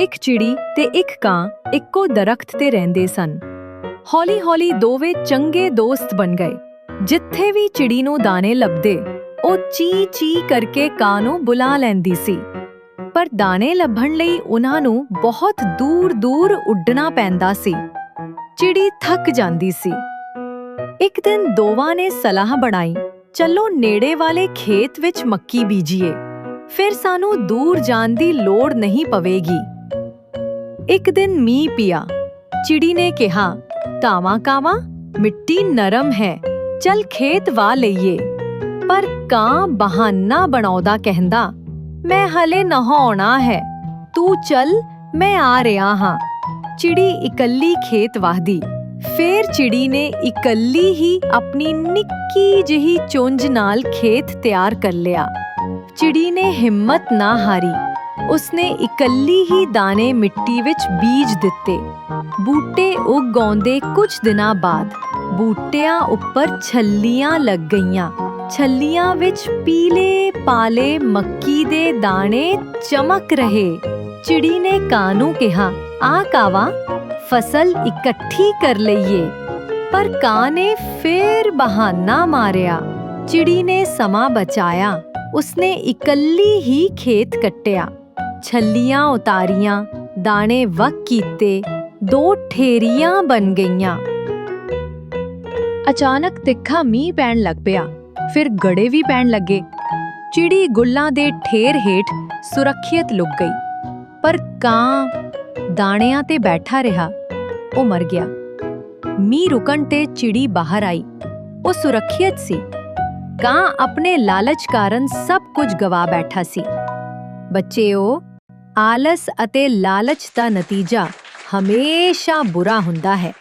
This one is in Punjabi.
ਇੱਕ ਚਿੜੀ ਤੇ ਇੱਕ ਕਾਂ ਇੱਕੋ ਦਰਖਤ ਤੇ ਰਹਿੰਦੇ ਸਨ। ਹੌਲੀ-ਹੌਲੀ ਦੋਵੇਂ ਚੰਗੇ ਦੋਸਤ ਬਣ ਗਏ। ਜਿੱਥੇ ਵੀ ਚਿੜੀ ਨੂੰ ਦਾਣੇ ਲੱਭਦੇ, ਉਹ ਚੀ-ਚੀ ਕਰਕੇ ਕਾਂ ਨੂੰ ਬੁਲਾ ਲੈਂਦੀ ਸੀ। ਪਰ ਦਾਣੇ ਲੱਭਣ ਲਈ ਉਹਨਾਂ ਨੂੰ ਬਹੁਤ ਦੂਰ-ਦੂਰ ਉੱਡਣਾ ਪੈਂਦਾ ਸੀ। ਚਿੜੀ ਥੱਕ ਜਾਂਦੀ ਸੀ। ਇੱਕ ਦਿਨ ਦੋਵਾਂ ਨੇ ਸਲਾਹ ਬਣਾਈ, ਚੱਲੋ ਨੇੜੇ ਵਾਲੇ ਖੇਤ ਵਿੱਚ ਮੱਕੀ ਬੀਜੀਏ। ਫਿਰ ਸਾਨੂੰ ਦੂਰ ਜਾਣ ਦੀ ਲੋੜ ਨਹੀਂ ਪਵੇਗੀ। ਇੱਕ ਦਿਨ ਮੀਂਹ ਪਿਆ। ਚਿੜੀ ਨੇ ਕਿਹਾ ਕਾਵਾਂ ਕਾਵਾਂ? ਮਿੱਟੀ ਨਰਮ ਹੈ। ਚੱਲ ਖੇਤ ਵਾ ਲਈਏ। ਪਰ ਕਾਂ ਬਹਾਨਾ ਬਣਾਉਦਾ ਕਹਿੰਦਾ, ਮੈਂ ਹਲੇ ਨਹਾਉਣਾ ਹੈ। ਤੂੰ ਚੱਲ, ਮੈਂ ਆ ਰਿਹਾ ਹਾਂ। ਚਿੜੀ ਇਕੱਲੀ ਖੇਤ ਵਾਹਦੀ। ਫੇਰ ਚਿੜੀ ਨੇ ਇਕੱਲੀ ਹੀ ਆਪਣੀ ਨਿੱਕੀ ਜਿਹੀ ਚੁੰਝ ਨਾਲ ਖੇਤ ਤਿਆਰ ਕਰ ਲਿਆ। ਚਿੜੀ ਨੇ ਹਿੰਮਤ ਨਾ ਹਾਰੀ। ਉਸਨੇ ਇਕੱਲੀ ਹੀ ਦਾਣੇ ਮਿੱਟੀ ਵਿੱਚ ਬੀਜ ਦਿੱਤੇ। ਬੂਟੇ ਉੱਗ ਆਉਂਦੇ ਕੁਝ ਦਿਨਾਂ ਬਾਅਦ ਬੂਟਿਆਂ ਉੱਪਰ ਛੱਲੀਆਂ ਲੱਗ ਗਈਆਂ। ਛੱਲੀਆਂ ਵਿੱਚ ਪੀਲੇ ਪਾਲੇ ਮੱਕੀ ਦੇ ਦਾਣੇ ਚਮਕ ਰਹੇ। ਚਿੜੀ ਨੇ ਕਾਂ ਨੂੰ ਕਿਹਾ ਆ ਕਾਵਾ, ਫਸਲ ਇਕੱਠੀ ਕਰ ਲਈਏ। ਪਰ ਕਾਂ ਨੇ ਫੇਰ ਬਹਾਨਾ ਮਾਰਿਆ। ਚਿੜੀ ਨੇ ਸਮਾਂ ਬਚਾਇਆ। ਉਸਨੇ ਇਕੱਲੀ ਹੀ ਖੇਤ ਕੱਟਿਆ। ਛੱਲੀਆਂ ਉਤਾਰੀਆਂ, ਦਾਣੇ ਵਕ ਕੀਤੇ, ਦੋ ਠੇਰੀਆਂ ਬਣ ਗਈਆਂ। ਅਚਾਨਕ ਤਿੱਖਾ ਮੀਂਹ ਪੈਣ ਲੱਗ ਪਿਆ, ਫਿਰ ਗੜੇ ਵੀ ਪੈਣ ਲੱਗੇ। ਚਿੜੀ ਗੁੱਲਾਂ ਦੇ ਠੇਰ ਹੇਠ ਸੁਰੱਖਿਅਤ ਲੁਕ ਗਈ, ਪਰ ਕਾਂ ਦਾਣਿਆਂ ਤੇ ਬੈਠਾ ਰਿਹਾ, ਉਹ ਮਰ ਗਿਆ। ਮੀਂਹ ਰੁਕਣ ਤੇ ਚਿੜੀ ਬਾਹਰ ਆਈ, ਉਹ ਸੁਰੱਖਿਅਤ ਸੀ। ਕਾਂ ਆਪਣੇ ਲਾਲਚ ਕਾਰਨ ਸਭ ਕੁਝ ਗਵਾ ਬੈਠਾ ਸੀ। ਬੱਚਿਓ ਆਲਸ ਅਤੇ ਲਾਲਚ ਦਾ ਨਤੀਜਾ ਹਮੇਸ਼ਾ ਬੁਰਾ ਹੁੰਦਾ ਹੈ।